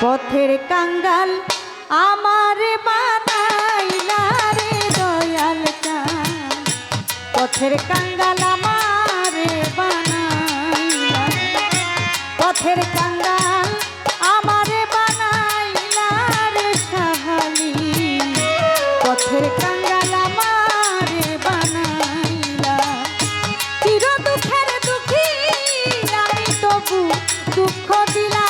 পথের কাঙ্গাল আমার বানাইলা রে দয়াল পথের কাঙ্গাল আমার বানাইলা পথের কাঙ্গাল আমার বানাইলা রে সাহালি। পথের কাঙ্গাল দুঃখ দিলা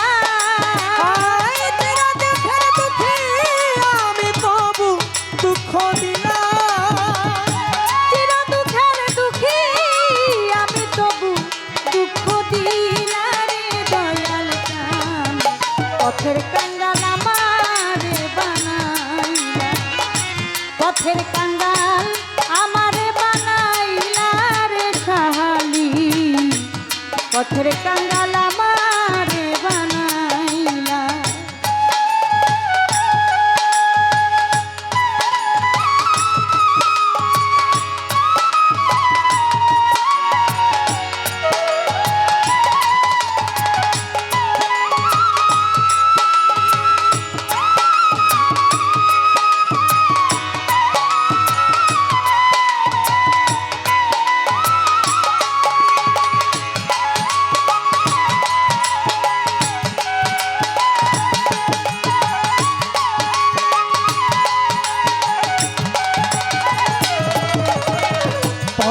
পথের কাঙ্গাল আমার বানাইলা। পথের কাঙ্গাল আমার বানাইলা রে সাহালি। পথের কাঙ্গাল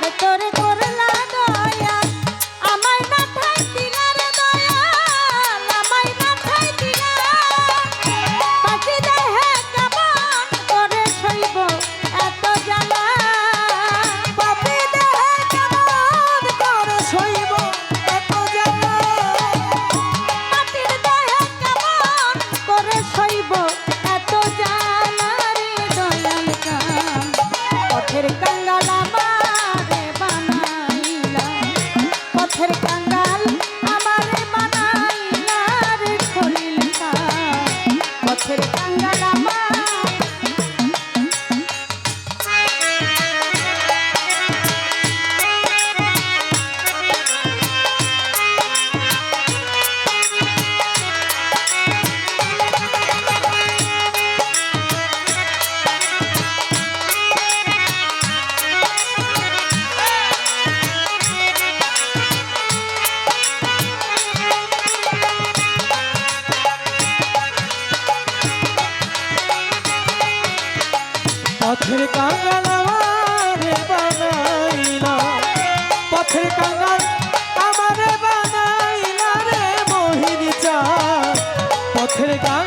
para todos. পথের কাঙ্গাল আমারে বানাইলা। পথের কাঙ্গাল আমারে বানাইলা রে মোহিনী চা পথের কাঙ্গাল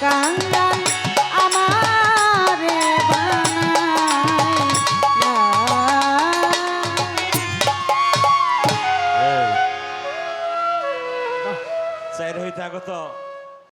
পথের